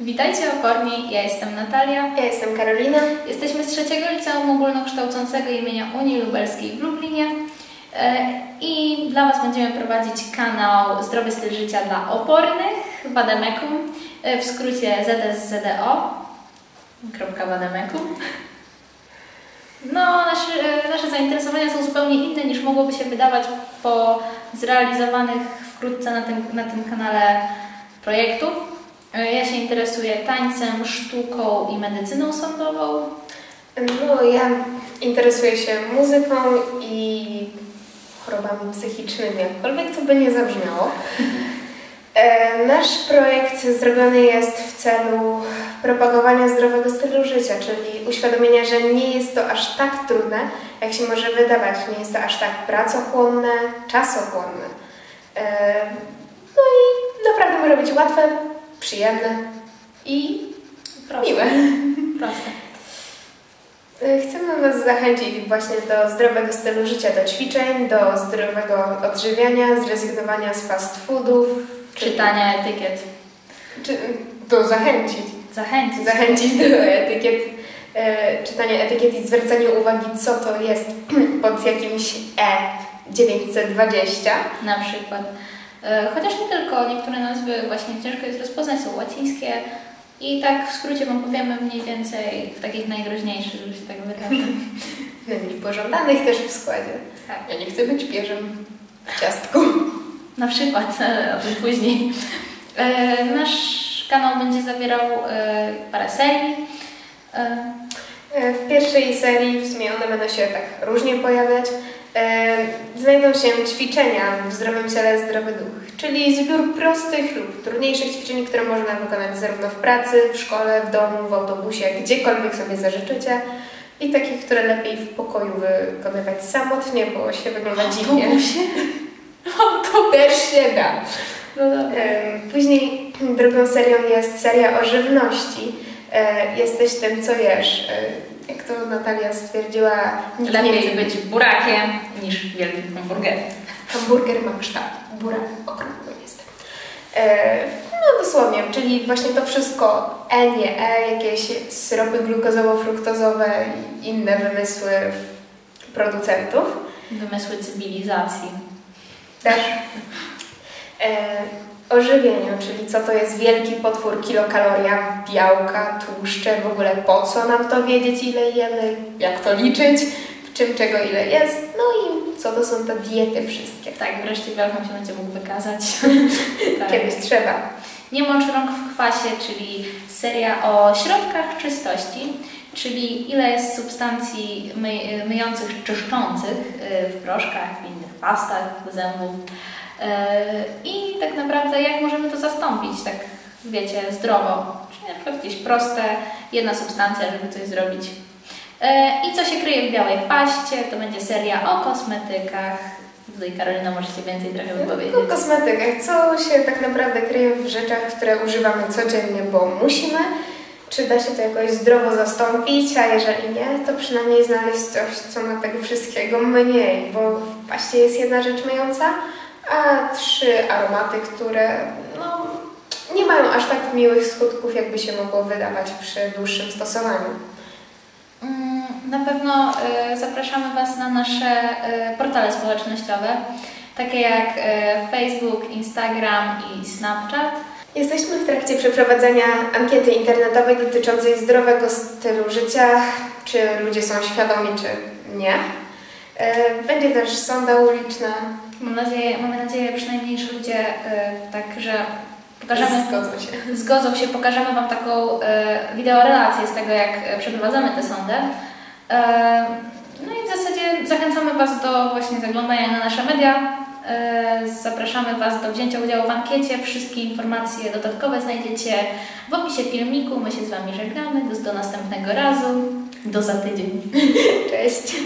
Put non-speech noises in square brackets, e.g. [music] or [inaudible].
Witajcie oporni, ja jestem Natalia. Ja jestem Karolina. Jesteśmy z trzeciego liceum ogólnokształcącego imienia Unii Lubelskiej w Lublinie E, i dla Was będziemy prowadzić kanał Zdrowy styl życia dla opornych Wademekum, e, w skrócie ZSZDO. Kropka Wademekum. No, nasze, e, nasze zainteresowania są zupełnie inne niż mogłoby się wydawać po zrealizowanych wkrótce na tym, na tym kanale projektów. E, Ja się interesuję tańcem, sztuką i medycyną sądową. No, ja interesuję się muzyką i chorobami psychicznymi, jakkolwiek to by nie zabrzmiało. E, Nasz projekt zrobiony jest w celu propagowania zdrowego stylu życia, czyli uświadomienia, że nie jest to aż tak trudne, jak się może wydawać. Nie jest to aż tak pracochłonne, czasochłonne. E, No i naprawdę może być łatwe, przyjemne i Proste. miłe. [laughs] Proste. Y, Chcemy Was zachęcić właśnie do zdrowego stylu życia, do ćwiczeń, do zdrowego odżywiania, zrezygnowania z fast foodów. Czytania etykiet. Czy, do zachęcić. Zachęcić. Zachęcić do etykiet, e, czytania etykiet i zwracania uwagi, co to jest [clears throat] pod jakimś E920. Na przykład. E, Chociaż nie tylko, niektóre nazwy właśnie ciężko jest rozpoznać, są łacińskie i tak w skrócie Wam powiemy mniej więcej w takich najgroźniejszych, że się tak wyrażę. [laughs] Najmniej pożądanych też w składzie. Tak. Ja nie chcę być pierzem w ciastku. Na przykład, [laughs] o tym później. E, Nasz kanał będzie zawierał e, parę serii. W pierwszej serii w sumie one będą się tak różnie pojawiać. E, Znajdą się ćwiczenia w zdrowym ciele, zdrowy duch, czyli zbiór prostych lub trudniejszych ćwiczeń, które można wykonać zarówno w pracy, w szkole, w domu, w autobusie, gdziekolwiek sobie zażyczycie. I takich, które lepiej w pokoju wykonywać samotnie, bo się wygląda dziwnie. To [laughs] też się da. no Później drugą serią jest seria o żywności. E, Jesteś tym, co jesz. To Natalia stwierdziła, Lepiej być burakiem niż wielkim hamburgerem. Hamburger ma kształt, burak okrągły jest. E, No dosłownie, czyli właśnie to wszystko E, nie E, jakieś syropy glukozowo-fruktozowe i inne wymysły producentów. Wymysły cywilizacji. Też e, ożywieniu, czyli co to jest wielki potwór, kilokaloria, białka, tłuszcze, w ogóle po co nam to wiedzieć, ile jemy, jak to liczyć, w czym czego ile jest, no i co to są te diety wszystkie. Tak, wreszcie Wielkom się będzie mógł wykazać. [laughs] tak. Kiedyś trzeba. Nie mocz rąk w kwasie, czyli seria o środkach czystości, czyli ile jest substancji my, myjących, czyszczących y, w proszkach, w innych pastach do zębów. Y, I tak naprawdę jak możemy to zastąpić, tak wiecie, zdrowo. Czyli na przykład jakieś proste, jedna substancja, żeby coś zrobić. Y, I co się kryje w białej paście, to będzie seria o kosmetykach. Tutaj Karolina może się więcej trochę wypowiedzieć. O kosmetykach, co się tak naprawdę kryje w rzeczach, które używamy codziennie, bo musimy. Czy da się to jakoś zdrowo zastąpić, a jeżeli nie, to przynajmniej znaleźć coś, co ma tego wszystkiego mniej, bo w paście jest jedna rzecz myjąca, a trzy aromaty, które no, nie mają aż tak miłych skutków, jakby się mogło wydawać przy dłuższym stosowaniu. Mm, Na pewno e, zapraszamy Was na nasze e, portale społecznościowe, takie jak e, Facebook, Instagram i Snapchat. Jesteśmy w trakcie przeprowadzania ankiety internetowej dotyczącej zdrowego stylu życia, czy ludzie są świadomi, czy nie. E, Będzie też sonda uliczna. Mam nadzieję, mamy nadzieję przynajmniej, że ludzie e, tak, że pokażemy, Zgodzą się. zgodzą się, pokażemy Wam taką e, wideorelację z tego, jak przeprowadzamy tę sondę. No i w zasadzie zachęcamy Was do właśnie zaglądania na nasze media. E, Zapraszamy Was do wzięcia udziału w ankiecie. Wszystkie informacje dodatkowe znajdziecie w opisie filmiku. My się z Wami żegnamy. Do, do następnego razu. Do za tydzień. [laughs] Cześć.